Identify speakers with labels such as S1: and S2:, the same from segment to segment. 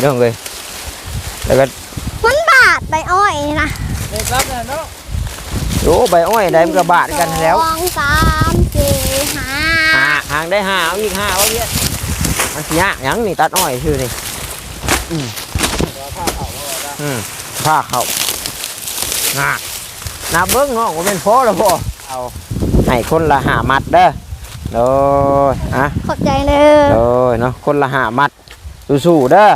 S1: พี่น้องเลยแล้วก็
S2: มันบาดใบอ้อยนี่นะ
S3: เด็กรับเนี่ยเนาะ
S1: โอ้ใบอ้อยได้มันก็บาดกันแล้ว
S2: สองสามสี่ห้า
S1: หาหางได้หาเอาอีกหาเอาเยอะมันสิยากหยังนี่ตัดอ้อยชื่อนี่อืมอืมผ้าเขางานาเบิ้งเนาะว่าเป็นพอแล้วพอเอาให้คนละหามัดเด้อโดยอะ
S2: ขอบใจเลย
S1: โดยเนาะคนละหามัดสู้ๆเด้อ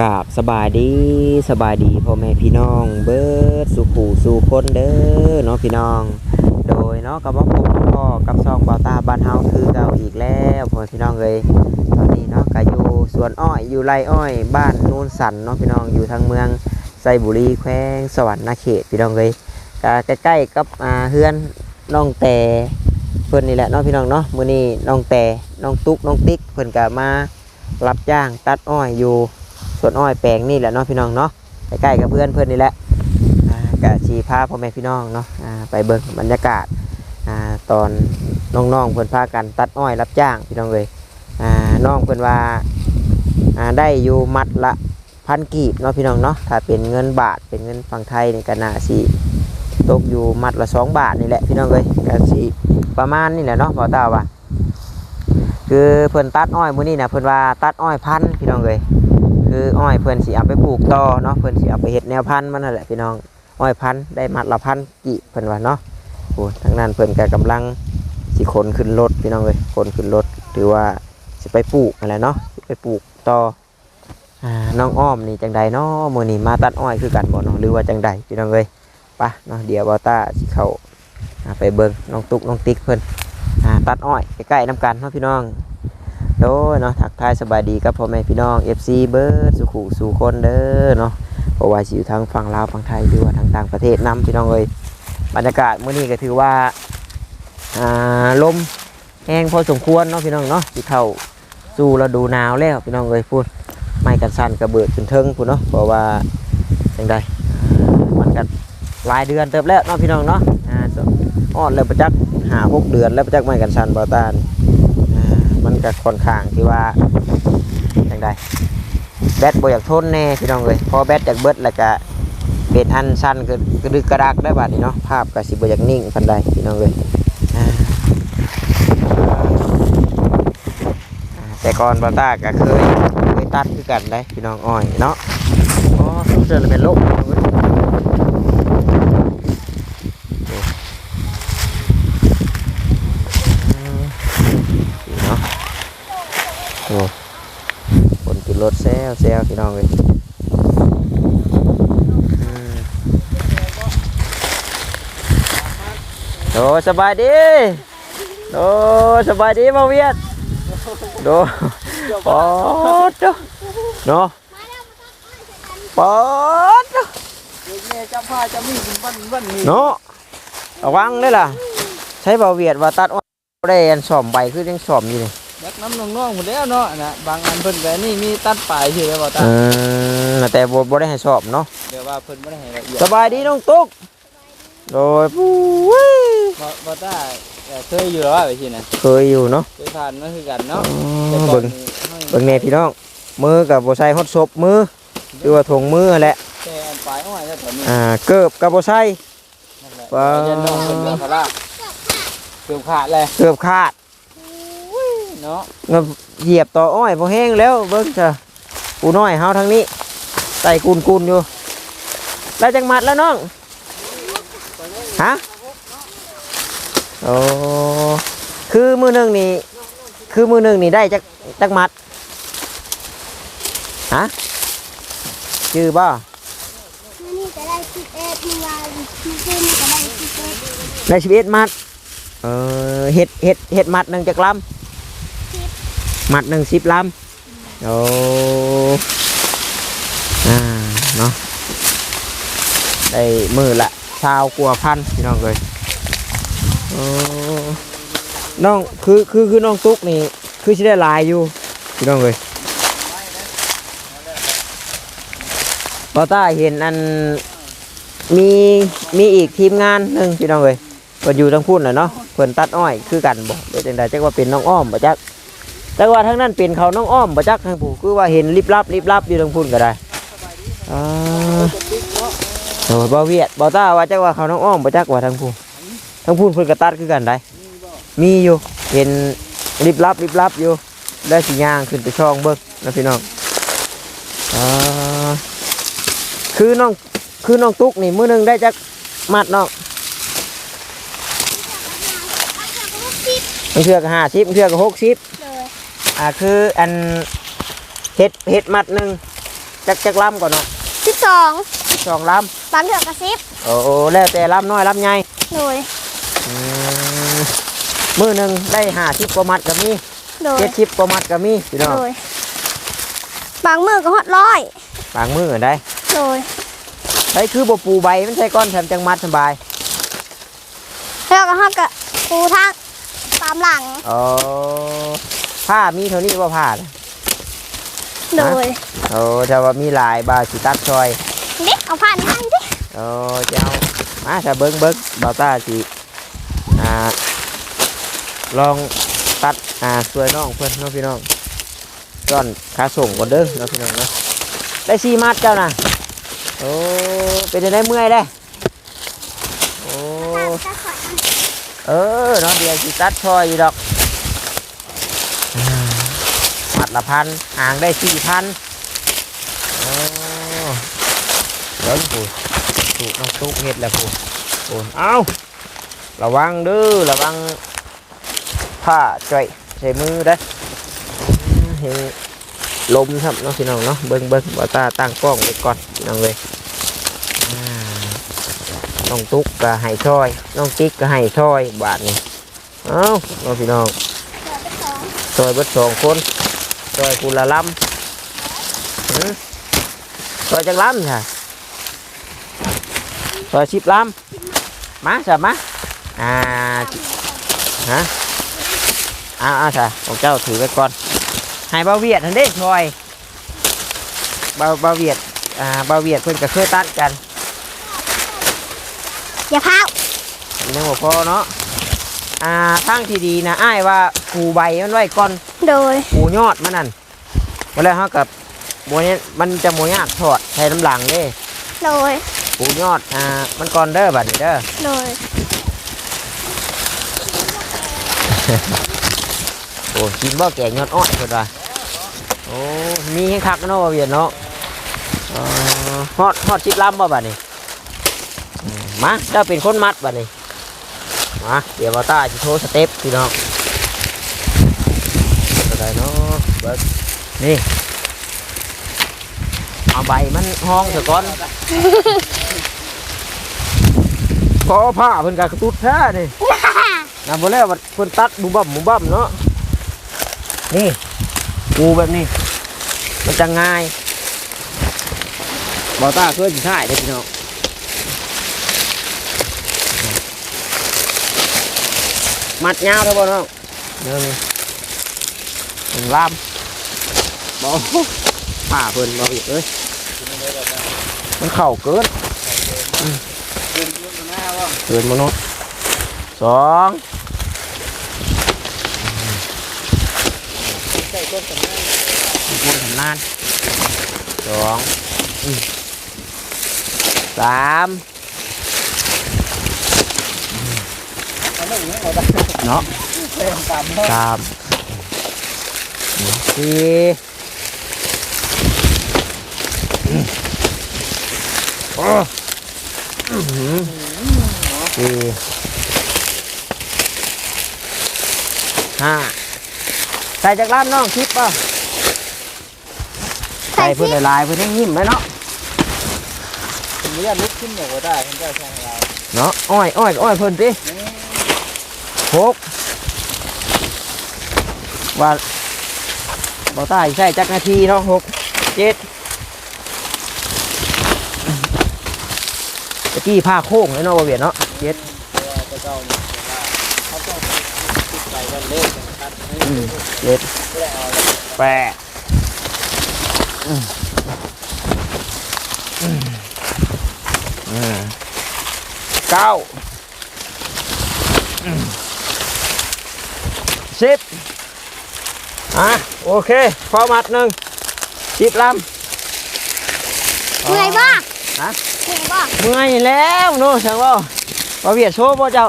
S1: กราบสบายดีสบายดีพ่อแม่พี่น้อง เบิดสุขูสู่คนเด้อเนาะพี่น้อง โดยเนาะกับว่าผมก็กับซองเบาตาบ้านเฮาคือเก่าอีกแล้วพ่อพี่น้องเลยตอนนี้เนาะก็อยู่สวนอ้อยอยู่ไรอ้อย บ้านนูนสันเนาะพี่น้องอยู่ทางเมืองไซบุรีแขวงสวรรค์นาเขตพี่น้องเลยก็ใกล้ๆกับอ่าเฮือนน้องแต่เพิ่อนนี่แหละเนาะพี่น้องเนาะมื้อนี้น้องแต่น้องตุ๊กน้องติ๊กเพิ่อนก็มารับจ้างตัดอ้อยอยู่ สวนอ้อยแปลงนี่แหละเนาะพี่น้องเนาะใกล้ๆกับเพื่อนเพื่อนนี่แหละอ่ากะชีพาพ่อแม่พี่น้องเนาะไปเบิ่งบรรยากาศตอนน้องๆเพื่อนพากันตัดอ้อยรับจ้างพี่น้องเลยน้องเพื่อนว่าได้อยู่มัดละพันกีบเนาะพี่น้องเนาะถ้าเป็นเงินบาทเป็นเงินฝั่งไทยนี่ก็น่าสิตกอยู่มัดละสองบาทนี่แหละพี่น้องเลยก็สิประมาณนี่แหละเนาะพอตาว่าคือเพื่อนตัดอ้อยมื้อนี้นะเพื่อนว่าตัดอ้อยพันพี่น้องเลย คืออ้อยเพื่อนสิเอาไปปลูกต่อเนาะเพื่อนสิเอาไปเฮ็ดแนวพันธุ์มันนั่นแหละพี่น้องอ้อยพันธุ์ได้มัดละพันกี่เพื่อนว่าเนาะโอ้ทางนั้นเพื่อนก็กำลังสิขนขึ้นรถพี่น้องเลยขนขึ้นรถหรือว่าสิไปปลูกอะไรเนาะไปปลูกต่ออ่าน้องอ้อมนี่จังใดเนาะมือนี้มาตัดอ้อยคือกันบ่เนาะหรือว่าจังใดพี่น้องเลยไปะเนาะเดี๋ยวบอต้าสิเข่าไปเบิ่งน้องตุ๊กน้องติ๊กเพิ่นอ่าตัดอ้อยใกล้ๆน้ำกันเนาะพี่น้อง โดยเนาะทักทายสบายดีกับพ่อแม่พี่น้อง FC เบิร์ดสุขุสู่คนเด้อเนาะเพราะว่าสิอยู่ทางฝั่งลาวฝั่งไทยหรือว่าทางต่างประเทศนํพี่น้องเอ้ยบรรยากาศมื้อนี้ก็ถือว่าอ่าลมแห้งพอสมควรเนาะพี่น้องเนาะสิเข้าสู่ฤดูหนาวแล้วพี่น้องเอ้ยพูดไม้กันสั่นกระเบิดจนเทิงพูดเนาะเพราะว่าจังใดมันก็หลายเดือนเติบแล้วเนาะพี่น้องเนาะอ่าอ่อนแล้วประจักหาหกเดือนแล้วประจักไม้กันสั่นบ่ตาน มันก็ค่อนข้างที่ว่าจังไดแบตบ่อยากทนแน่พี่น้องเลยพอแบตจากเบิดแล้วก็เป็นอันสั้นก็กระดึกกระดักได้บัดนี้เนาะภาพก็สิบ่อยากนิ่งปานใดพี่น้องเลยแต่ก่อนบาต้าก็เคยเคยตัดคือกันได้พี่น้องอ้อยเนาะอ๋อสงเสริญเป็นโรคพี่น้องเอ้ยอืมนี่เนาะโอ้คนกิน รถแซวแซวพี่น้องเลยอืมโดสบายดีโดสบายดีมาเวียดโด ปอดเด้อเนาะปอดเด้อ
S3: เด็กแม่จำผ้าจำมีดวันวันนี้
S1: เนาะระวังเด้อล่ะใช้เบาเวียดว่าตัดอ้อยบ่ได้อันสอมใบคือยังสอมอยู่นี่
S3: ยักน้ำน้องๆหมดแล้วเนาะนะบางอันเพิ่นก็นี่มีตัดปลายชื่อแล้วบ่ตา
S1: เออแต่บ่บ่ได้ให้สอบเนาะ
S3: เดี๋ยวว่าเพิ่นบ่ได้ให้ละเอียด
S1: สบายดีน้องตุ๊กโดยปุ้ย
S3: บ่บ่ตาเอ่อเคยอยู่แล้วว่าไปที่นั่น
S1: เคยอยู่เนาะ
S3: เคยผ่านนั่นคือกัน
S1: อ๋อ
S3: เนาะแต่ก่อ
S1: เบิ่
S3: น
S1: ง
S3: นี่ให้
S1: เบิ่งแน่พี่น้องมือกับบ่ใส่ฮอดศพมือหรือว่าถุงมือนั่นแหละ
S3: แต่อันปลายอ้อยแล้วตอนนี้
S1: อ่าเกิบกับบ่ใส่
S3: นั่นแหละ
S1: ว้าว
S3: ยันน้องเพิ่นเรื่องพละเกือบขาดเลย
S1: เกือบขาด
S3: เนาะ
S1: เงบเหยียบต่ออ้อยบ่แห้งแล้วเบิ่งจ้ะกูน้อยเฮาทางนี้ใส่กุนๆอยู่แล้วจังมัดแล้วน้องฮะโอ้คือมือหนึงนี่คือมือหนึงนี่ได้จักจักมัดฮะชื่อบ่
S2: นี่จะได้สิบเอ็ดมีวันที่ขึ้นจะได้สิบเอ็ด
S1: ได้ชีวิตมัดเออเห็ดเห็ดเห็ดมัดหนึ่งจากลำ มัดหนึ่งสิบลำโอ้อ่าเนาะได้มือละชาวกลัวพันพี่น้องเลยโอ้น้องคือคือคือน้องตุ๊กนี่คือสิได้ลายอยู่พี่น้องเลยบอต้าเห็นอันมีมีอีกทีมงานหนึ่งพี่น้องเอ้ยเพิ่นอยู่ทั้งพุ่นน่ะเนาะเพิ่นตัดอ้อยคือกันบ่ได้จังใดจักว่าเป็นน้องอ้อมบ่จัก จักว่าทั้งนั้นเป็นเขาน้องอ้อมบ่จักทางผู้คือว่าเห็นลิบลับลิบลับอยู่ทั้งพุ่นก็ได้อ่าโอ้บ่เวียดบ่ต้าว่าจักว่าเขาน้องอ้อมบ่จักว่าทางผู้ทางพุ่นเพิ่นก็ตัดคือกันได้มีอยู่เห็นลิบลับลิบลับอยู่ได้สิย่างขึ้นไปช่องเบิ่งนะพี่น้องอ่าคือน้องคือน้องตุ๊กนี่มื้อหนึงได้จักมัดน้อง
S2: เอาเชือกก็สิบ
S1: มันเทือกห้าสิบเทือกหกสิบ
S2: เลย
S1: อ่าคืออันเห็ดเห็ดมัดหนึ่งจักจักลำก่อนเนาะ
S2: สิบสอง
S1: สองล
S2: บางเชือกก็สิบำ
S1: โอ้โอ้แล้วแต่ลำน้อยลำใหญ่
S2: เลย
S1: อืมมือหนึ่งได้ห้าสิบกว่ามัดก็มี
S2: เลย
S1: เจ็ดสิบกว่ามัดก็มีพี่น้อง
S2: เลยบางมือก็ฮอดร้อย
S1: บางมือได้
S2: เลย
S1: ได้คือบ่ปูใบมันใช่ก้อนแถมจังมัดสบาย
S2: แล้วก็ฮอดกับปูทางตามหลัง
S1: อ๋อ ผ้ามีเท่านี้ว่าผ้าน่ะ
S2: เลย
S1: โอ้แต่ว่ามีหลายบาสิตัดซอย
S2: เด็กเอาผ่านให้ดิ
S1: โอ้เจ้ามาถ้าเบิ้งเบิ้งบาต้าสิอ่าลองตัดอ่าช่วยน้องเพื่อนน้องพี่น้องก้อนขาส่งก่อนเด้อน้องพี่น้องเนาะได้สี่มัดเจ้านะโอ้เป็นจังได้เมื่อยได้โอ้
S2: ถ้าขอ
S1: เออเนาะเดี๋ยวสิตัดชอยอยู่ดอกอ่า มัดละพันห่างได้สี่พันโอ้เบิ้งปูถูกน้องตุ๊กเห็ดแล้วปูโอ้เอาระวังเด้อระวังผ้าจ่อยใส่มือได้เห็นลมครับเนาะพี่น้องเนาะเบิ้งเบิ้งบ่ตาตั้งกล้องไว้ก่อนพี่น้องเลยน้องตุ๊กก็ให้ช่อยน้องติ๊กก็ให้ช่อยบาทนี่เอ้าน้องพี่น้อง
S2: เสือไปสอง
S1: ช่วยเบิดสองคน ช่วยกูละลำหือช่วยจังลำค่ะช่วยชิบลำมาจ้ะมาอ่าฮะอ่าอ่าจ้ะของเจ้าถื อไว้ก่อนให้เบาเวียดทันเด้ช่วยเบาเบาเวียดอ่าเบาเวียดเพิ่นก็เคยตัดกัน
S2: อย่าพาว
S1: ยังบ่พอเนาะอ่าทางที่ดีนะอ้ายว่าปูใบมันไว้ก่อน
S2: โดย
S1: ปูยอดมันนั่นเวลาเขากับบัวนี้มันจะโมยากถอดใช้น้ำหลังเด้
S2: โดย
S1: ปูยอดอ่ามันก่อนเด้อบัดนี้เด้อ
S2: โดย
S1: โอ้กินบ่แกงยอดอ้อยเพิ่นว่าโอ้มีให้คักเนาะว่าเวียนเนาะเอ่อฮอดฮอดชิบลำบ่บัดนี้อืมมาเจ้าเป็นคนมัดบัดนี้ มาเดี๋ยวบอต้าจะโชว์สเต็ปพี่น้องก็ได้เนาะเบิดนี่เอาใบมันห้องเถอะก่อนพอผ้าเพิ่นกกระตุดแท้นี่นำบ่แล้วว่าเพิ่นตัดบุบัมบุบัมเนาะนี่ปูแบบนี้ มันจะง่ายบอต้าเคยสิถ่ายได้อพี่น้อง mặt nhau thôi, bọn không được mình làm. Bỏ. Thả vườn vào việc ơi. Nó khẩu cớn ừ. vườn mà nó xuống. Quân thẩm lan xuống. Ừ. 3 เอ้ยมันเข่าเกินเกินมนุษย์สองต้นทำนานสองอืมสามเนาะสามสี่อืมโอ้อื้อหือสี่ห้าใส่จากร้านน้องคลิปป่ะใส่เพื่อนหลายๆเพื่อนให้ยิ้มไหมเนาะ
S3: ผมไม่อยากลุกขึ้นหนูก็ได้ผมจะใช้เรา
S1: เนาะอ้อยอ้อยอ้อยเพื่อนสิ หกว่าบอต้าใช่จักนาทีท้องหกเจ็ดตะกี้ผ้าโค้งเลยเนาะบเวียนเนาะเจ็ด
S3: เจ็ด
S1: แปดเก้า สิบอะโอเคพอมัดหนึ่งสิบลำ
S2: เมื่อยบ่
S1: ฮะ
S2: เมื่อยบ่
S1: เมื่อยแล้วโน่ช่างว่าบ่เวียดโชว์บ่เจ้า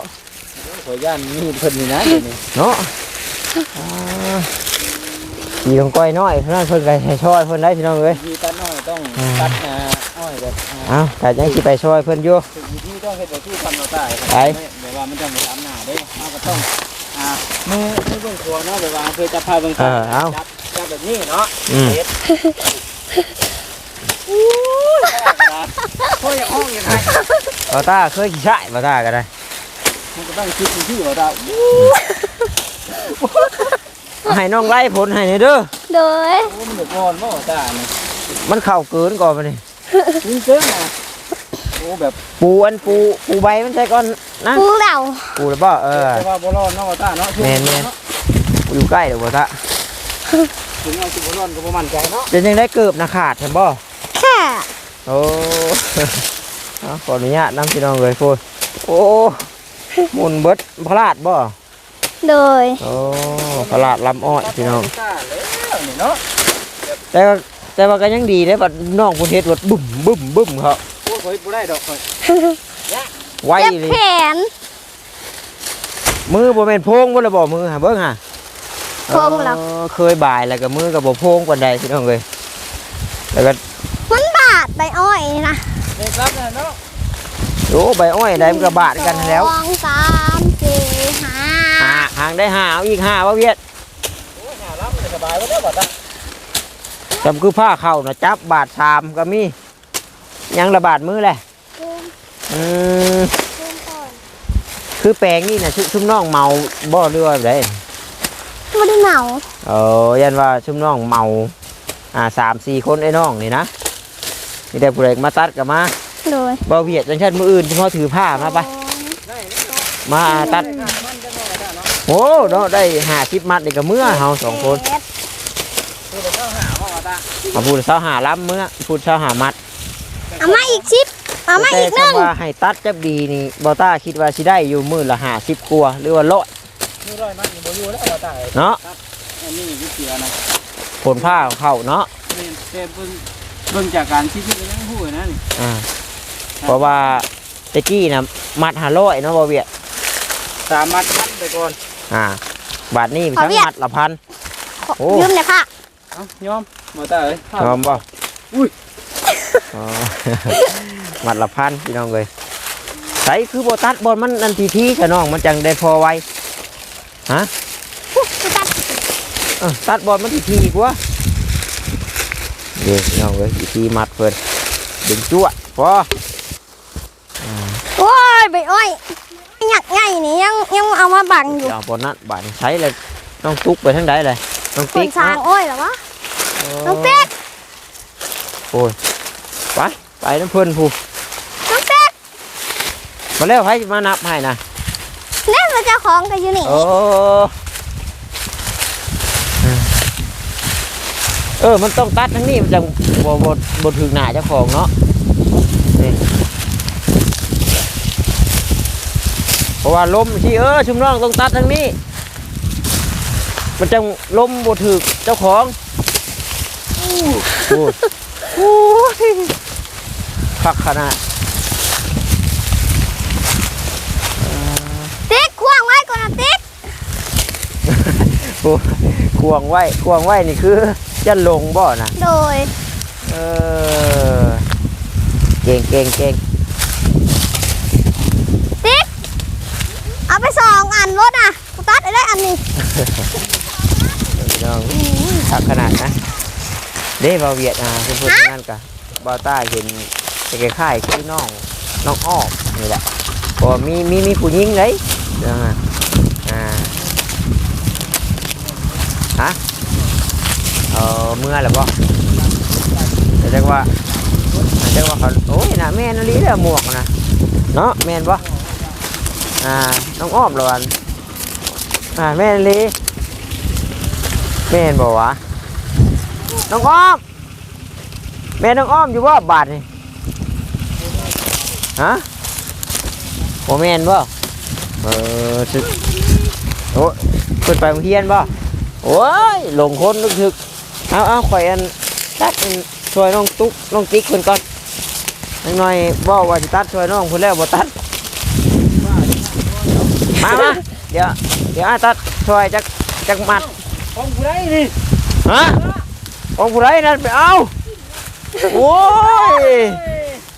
S3: ขอย่านมีดเพิ่นนี่นะเดี๋ยวนี้
S1: เนาะอ่าขี่ของก้อยน้อยเท่านั้นเพิ่นก็ให้ช่วยเพิ่นได้พี่น้องเอ้ย
S3: วิธีตัดอ้อยต้องตัดอ่าอ้อยแบบอ่า
S1: เอ้าแต่ยังสิไปช่วยเพิ่นอยู่
S3: ถึงวิธีต้องเฮ็ดแบบที่ทำเราได้ครับ
S1: ไป
S3: แบบว่ามันจะมีอำนาจเด้เราก็ต้อง อ่ามือมือเบื้องครัวเนาะแบบว่าเคยจับผ้าเบื้อง
S1: เออเอา
S3: จับจับแบบนี้เนาะ
S1: อืม
S3: เฮ็ดโอ้ยอย่าอ้องอย่างไร
S1: บ่ตาเคยขี่ใช่บ่ตาก็ได้
S3: มันก็ต้องคิดอยู่ที่ว่าเรา
S1: ให้น้องไล่ผลให้หน่อยเด้อ
S2: โดย
S3: โอ้มันเดือดร้อนบ่จ้าเนี่ย
S1: มันเข้าเกินก่อนมานี่
S3: จริงเจ้า โอ้แบบ
S1: ปูอันปูปูใบมันใช่ก่อนนะ
S2: ปูเหล่า
S1: ปูหรือเปล่าเออ
S3: แต่ว่าบ่ร้อนเนาะว่าตาเนาะ
S1: แม่นปูอยู่ใกล้เดี๋ยวบ่ตา
S3: ถึงเอาสิบ่ร้อนก็บ่มั่นใจเนาะ
S1: เป็นยังได้เกือบนะขาดเห็นบ่
S2: แค่
S1: โอ้เอาขออนุญาตนำพี่น้องเลยพูดโอ้หมุนเบิดพลาดบ่
S2: โดย
S1: โอ้พลาดลำอ้อยพี่น้อง
S3: ตาแล้วนี่เนาะ
S1: แต่ว่าแต่ว่าก็ยังดีได้บัดน้องพุ่นเฮ็ดรถบึ้มบึ้มบึ้มเขา
S3: โอ้ย ข่อยบ่ได้ดอกข่อย
S1: ไว
S2: เจ็บ
S1: เลย
S2: แขน
S1: มือบ่แม่นโพงบ่ละบ่มือหาเบิ่งหา
S2: โพงเหรอ
S1: เออเคยบ่ายแล้วก็มือก็บ่โพงปานใดพี่น้องเอ้ยแล้วก็
S2: มันบาดใบอ้อยนี่นะ
S3: เด็กรับนะเนาะ
S1: โอ้ใบอ้อยได้มันก็บาดกันแล้ว
S2: สองสามสี่ห้า
S1: หาหางได้หาเอาอีกหาว่าเวียด
S3: โอ้ยหารับมันสบายบ่ได้บ่ตา
S1: จำคือผ้าเข้านะจับบาดชามก็มี ยังระบาดมือแหละ
S2: ภูมิ
S1: อืม
S2: ภูมิก่อน
S1: คือแปลงนี่นะชุชุมน้องเมาบ่เรือแบบได
S2: ไม่ได้เหนา
S1: เออยันว่าชุมน้องเมา อ่าสามสี่คนไอ้น้องนี่นะมีแต่ผู้ใดมาตัดกับมา
S2: โดย
S1: บ่เวียดจังชันมืออื่นเฉพาะถือผ้ามาไป
S3: ได้เนาะ
S1: มาตัด
S3: มันจะบ่ได้เนาะ
S1: โอ้เนาะได้หาสิบมัดนี่ก็เมื่อเฮาสองคน
S2: เจ็ด
S3: คือเดี๋ยวต้องหาว่าว่าตา
S1: มาพูดเช้าหาล้ำเมื่อพูดเช้าหามัด
S2: เอามาอีกชิปเอามา
S1: แต่
S2: อีกหนึ่ง
S1: คำว่าให้ตัดจับดีนี่บอต้าคิดว่าสิได้อยู่มือละหาสิบกว่าหรือว่าร้อย
S3: นี่ร้อยมันบ่อยู่แล้วว่าตา
S1: เนาะ
S3: อันนี้วิเสียนะ
S1: ผลผ้าของเขาเนาะ
S3: นี่แต่เบิ่งเบิ่งจากการที่ที่ยังฮู้นะนี่
S1: อ่าเพราะว่าตะกี้นะมัดหาร้อยเนาะบอเวียด
S3: สามมัดพันไปก่อน
S1: อ่า บาทนี้ทั้งมัดละพัน
S2: ขอ
S1: โอ้
S2: ยืมหน่อยค่ะ
S3: เอ้ายอมบ่ตาเอ้ย
S1: ยอมบ่
S3: อุ้ย
S1: อ๋อ มัดละพันพี่น้องเลยใส่คือโบตัดบอลมันนันทีทีๆกับน้องมันจังได้พอไวฮะ
S2: จะตัด
S1: เออตัดบอลมันทีทีกว่าเดี๋ยวพี่น้องเลยทีทีมัดเพิ่นดึงจั่วพอ
S2: โอ้ยใบอ้อยหยักไงนี่ยังยังเอามาบังอยู่
S1: เอาบอลนั้นบาทใช้เลยน้องตุ๊กไปทางใดเลยน้อง
S2: ค
S1: ติ๊
S2: น
S1: ก
S2: สร้าง
S1: เนาะ
S2: อ้อยเหรอวะน้องเป๊ก
S1: โอ้ย ไปไปน้ำเพิ่นผู้
S2: น้องเป๊ก
S1: มาแล้วให้มานับให้นะ
S2: เล่นมาเจ้าของกันอยู่นี่
S1: โอ้เออ มันต้องตัดทั้งนี้มันจะบบบดถึงหน้าเจ้าของเนาะนี่เพราะว่าลมที่เออชุมน้องต้องตัดทั้งนี้ มันจะลมบดถึกเจ้าของอู้หู อู้ยคักขนาด
S2: ติ๊กควางไว้ก่อนนะติ๊ก
S1: ควงไว้ควงไว้นี่คือจะลงบ่นะ
S2: โดย
S1: เออ เก่งเก่งเก่ง
S2: ติ๊ก เอาไปสองอันรถอะกูตัดได้อันนี้
S1: พี่น้องทักขนาดนะเด้บาเวียดอะเพื่อนๆนั่นกะบาต้าเห็น คล้ายๆคือน้องน้องอ้อมนี่แหละเพอมีมีมีผู้หญิงเลยเดี๋ยวนะอ่าฮะเออเมื่อหรือเปล่าแต่จังว่าแต่จังว่าเขาโอ้ยนะแม่นอลีเด้อหมวกนะเนาะแม่นปะอ่าน้องอ้อมเหรอวันอ่าแม่นลีแม่นบอกวะน้องอ้อมแม่น้องอ้อมอยู่ว่าบาทนี่ ฮะโมเมนบ่เออสึกโอ้เพิ่นไปโรงเรียนบ่โอ้ยหลงคนนึกถึกเอาเอาข่อยอันตัดอันช่วยน้องตุ๊กน้องติ๊กเพิ่นก่อนนิดหน่อยบ่ว่าสิตัดช่วยน้องเพิ่นแล้วบ่ตัดมามาเดี๋ยวเดี๋ยวอ้ายตัดช่วยจักจักมัด
S3: ของผู้ใดนี่
S1: ฮะของผู้ไรนั่นไปเอาโอ้ย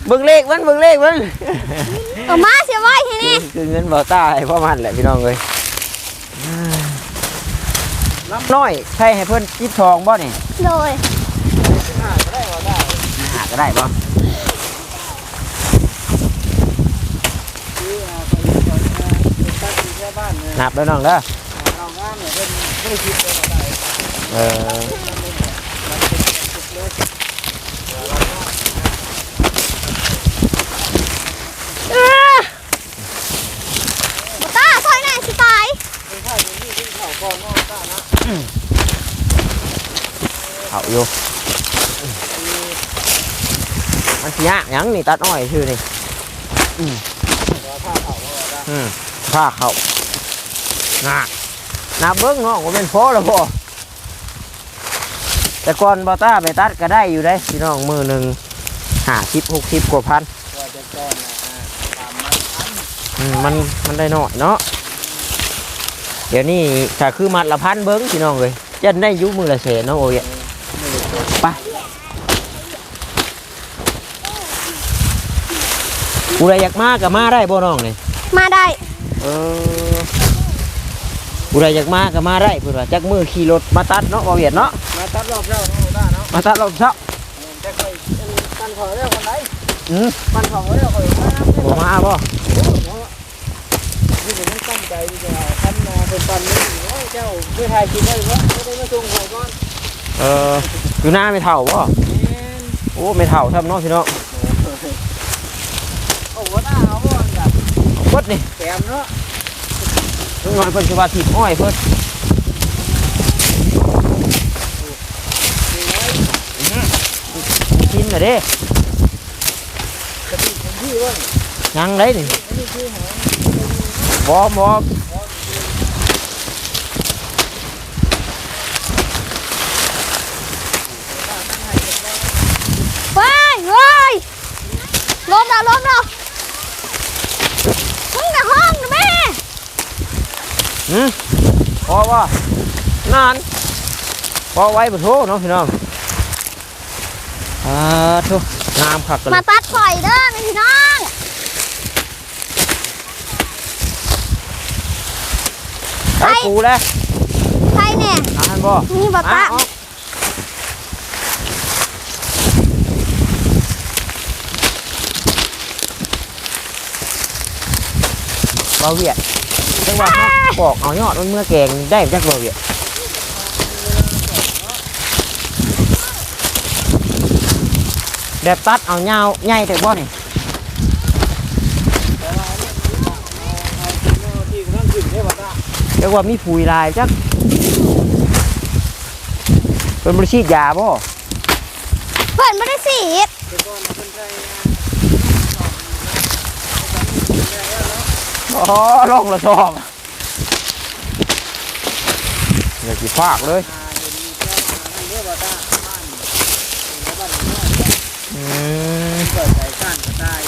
S1: เบิ่งเลขมันเบิ่งเลขมัน
S2: เอามาเสียไว้ที่นี่
S1: คือเงินบ่ตายเพราะมันแหละพี่น้องเลยน้อยใช่ให้เพิ่นจิบทองบ่นี่
S2: โดย
S1: หาก็ได้บ่
S3: คืออ่าไปอยู่ก่อนนะเป็นตั้งอยู่แค่บ้านเนี่ย
S1: นับแล้วน้องเด้อ
S3: เรางานเนี่ยเพิ่นบ่ได้คิดเลยว่าได้
S1: เออ
S2: เออบ่ตาซอยไหนสิตาย
S1: เอาอยู่มันสิยากหยังนี่ตัดอ้อยชื่อนี่อืมอืมผ้าเขาน่ะนับเบิ้งเนาะว่าเป็นพอแล้วพอแต่ก่อนบอต้าไปตัดก็ได้อยู่ได้พี่น้องมือหนึ่งห้าสิบหกสิบกว่าพัน
S3: กว่าจะก้อนนะอ่าตามมันอัน
S1: อืมมันมันได้น้อยเนาะเดี๋ยวนี้ถ้าคือมัดละพันเบิ้งพี่น้องเลยจะได้อยุมือละแสนเนาะโอ้ยไป กูได้อยากมากับมาได้บ่น้องนี่
S2: มาได้
S1: เออกูได้อยากมากับมาได้เพื่อนว่าจักมือขี่รถมาตัดเนาะบ่เวียดเนาะ
S3: มาตัดรอบเจ้าเนาะได้เนาะ
S1: มาตัดรอบเช้า
S3: จะค่อยปั้นของเรื่องคนไหน
S1: อืม
S3: ปั้นของเรื่องคนไหนนะ
S1: บ่มาบ่
S3: นี่เป็นต้องตั้งใจที่จะทำนาเป็นปันนี่โอ้ยเจ้าเพื่อไทยกินได้หรือวะไม่ได้มาส่งหัวก้อน
S1: เอออยู่หน้าไม่เท่าบ่
S3: แม่น
S1: โอ้ไม่เท่าทำเนาะพี่น้อง
S3: โอ้โหหน้า เอาบ่อนแบบ
S1: เบิดนี่
S3: แกมเนาะ
S1: ลุงน้อยเพิ่นสิว่าถีบอ้อยเพิ่นกินน่ะเด้
S3: กระติกของพี่ว่า
S1: ยังได้นี่
S3: อันนี้คือหา
S1: บ่บ่
S2: ว้ายว้ายลมแล้วลมแล้วมึงในห้องนะแม่
S1: หืมพอบ่นานพอไว้บ่โทเนาะพี่น้องอ่าโทงามคักกันเล
S2: มายตัดข่อยเด้อแม่พี่น้อง
S1: ไอ้ปูแล้ว
S2: ใครเนี่ย
S1: อ่านบ่
S2: นี่บ่
S1: อะ
S2: ตา
S1: ออกเบาเวียด จังหวะเขาปอกเอายอดมันเมื่อแกงได้จักเบาเวียแบบตัดเอาเงาใหญ่แต่บ่นี่เรียกว่ามีผุยลายจักเป็นบริชีดยาบ่
S2: เพิ่นไม่ได้สีด
S3: แต่ก่ อ๋
S1: อลองละชอบอยากสิฟากเลย
S3: นาเห็นมีเจ้าอันนี้ป่ะตาบ้านแล้วบ้านน้อย
S1: อืม
S3: เปิดใจก้านตาย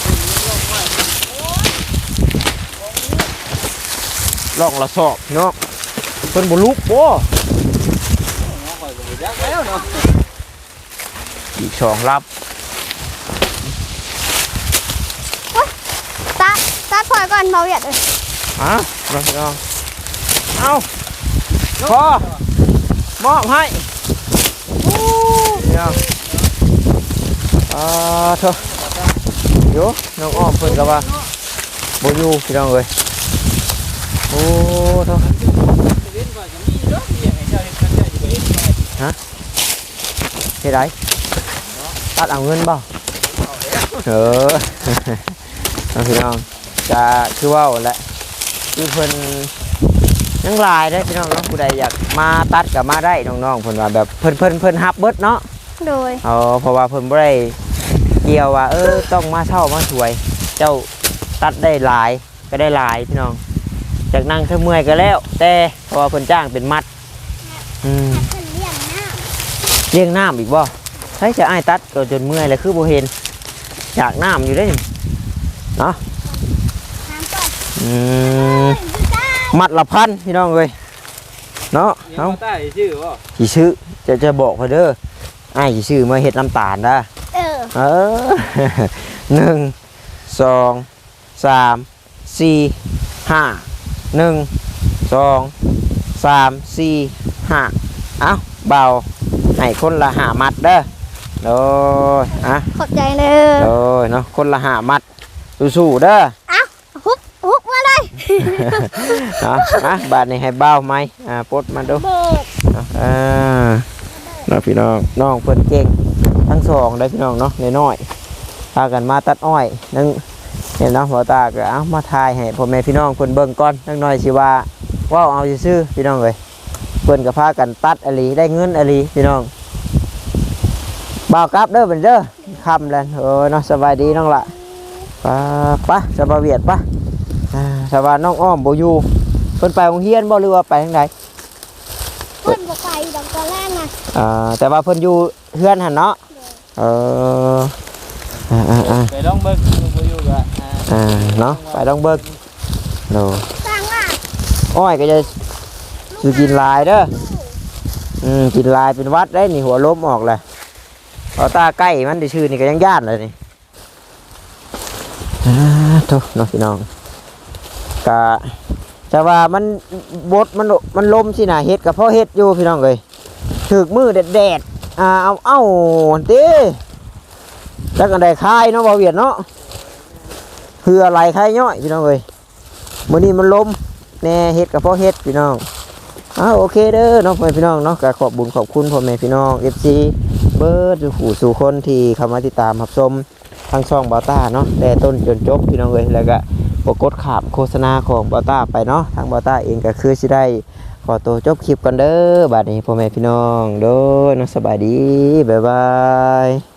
S3: ล่องไว้
S1: ลองละชอบเนาะเพิ่นบ่ลุกบ่
S3: น้องคอยก็ยักแล้วเนาะ
S1: อีกสองรับ
S2: ตัด ตัดข่อยก่อนเบาเหยียดเลย
S1: อะลองลองเอาพอมอบให้เดี๋ยวอ่าเถอะเดี๋ยวน้องอ้อมเพิ่นก็ว่าบ่อยู่พี่น้องเอ้ยโอ้เถอะ
S3: เว้นก่อนจะมีเด้อมีให้เจ้าเห็นกันได้อยู่เว้นก่อน
S1: เฮ็ดไรตัดเอาเงินบ่เออน้องพี่น้องจะคือว่าแหละคือเพิ่นยังหลายได้อพี่น้องเนาะผู้ใดอยากมาตัดก็มาได้น้องๆเพิ่นว่าแบบเพิ่นเพิ่นเพิ่นฮับเบิดเนาะ
S2: โดย
S1: เออเพราะว่าเพิ่นบ่ได้เกี่ยวว่า เออต้องมาเช่ามาช่วย เจ้าตัดได้หลายก็ได้หลายพี่น้อง จากนั่งเท่าเมื่อยก็แล้ว แต่เพราะว่าคนจ้างเป็นมัดอืม
S2: เพิ่นเลี้ยงน้ำ
S1: เลี้ยงน้ำอีกบ่ใช้จะอ้ายตัดก็จนเมื่อยแล้วคือบ่เห็นอยากน้ำอยู่ได้นี่เนาะ
S2: น้ำก่อน
S1: อื ม
S2: เพิ่นจ้า
S1: มัดละพันพี่น้องเลยเนาะ
S3: ยัง
S1: เอา
S3: บ่ได้ชื่อบ่
S1: สิซื้อจะจะบอกเขาเด้ออ้ายสิซื้อมาเฮ็ดน้ำตาลนะ
S2: เออ
S1: เออหนึ่งสองสามสี่ห้าหนึ่งสองสามสี่ห้าเอ้าเบาให้คนละห้ามัดเด้อโดยอะ
S2: ขอบใจเด้อ
S1: โดยเนาะคนละห้ามัดสู้ๆเด้อ
S2: ฮุบฮุบมา เลย
S1: เนาะอะบาทนี้ให้เบาไหมอ่าปลดมาดู
S2: เบิด
S1: เนาะอ่าเนาะพี่น้องน้องเพิ่นเก่งทั้งสองเลยพี่น้องเนาะน้อยๆพากันมาตัดอ้อยนึงเห็นเนาะหัวตาก็เอามาทายให้พ่อแม่พี่น้องเพิ่นเบิ่งก่อนนักหน่อยสิว่าเว้าเอาซื่อๆพี่น้องเอ้ยเพิ่นก็พากันตัดอหลีได้เงินอหลีพี่น้องบ่าวกลับเด้อเพิ่นเด้อค่ำแล้วเออเนาะสบายดีน้องละไปไปสบายเวียดปะ อ่าสบายน้องอ้อมบ่อยู่เพิ่นไปโรงเรียนบ่หรือว่าไปทางใด
S2: เพิ่นบ่ไปดอกตอนแรกน่ะ
S1: อ่าแต่ว่าเพิ่นอยู่เพื่อนหันเนาะเอออ่าอ่าอ่า
S3: ไปลองเบิ่งบ่อยู่ก็อ่า
S1: อ่าเนาะไปต้องเบิกโน
S2: สร้างว่า
S1: อ้อยก็จะสิกินลายเด้ออืมกินลายเป็นหวัดได้นี่หัวล้มออกเลยพอตาใกล้มันได้ชื่อนี่ก็ยังย่านเลยนี่อ่าโทุเนาะพี่น้อง กะแต่ว่ามันบดมันมันลมสินะเฮ็ดกับพ่อเฮ็ดอยู่พี่น้องเลยถึกมือแดดๆอ่าเอาเอ้าเด้แล้วกันได้คายเนาะบ่าวเวียดเนาะคืออะไรคายย่อยพี่น้องเลยมื้อนี้มันลมแน่เฮ็ดกับพ่อเฮ็ดพี่น้องอ้าโอเคเด้อน้องพ่อแม่พี่น้องเนาะก็ขอบบุญขอบคุณพ่อแม่พี่น้อง FC เบิร์ดสู่สู่คนที่เข้ามาติดตามรับชมทางช่องบาต้าเนาะแต่ต้นจนจบพี่น้องเลยแล้วก็ บกดขามโฆษณาของบอต้าไปเนาะทางบอต้าเองก็คือสิได้ขอตัวจบคลิปกันเด้อบัดนี้พ่อแม่พี่น้องโดยเนาะสบายดีบ๊ายบาย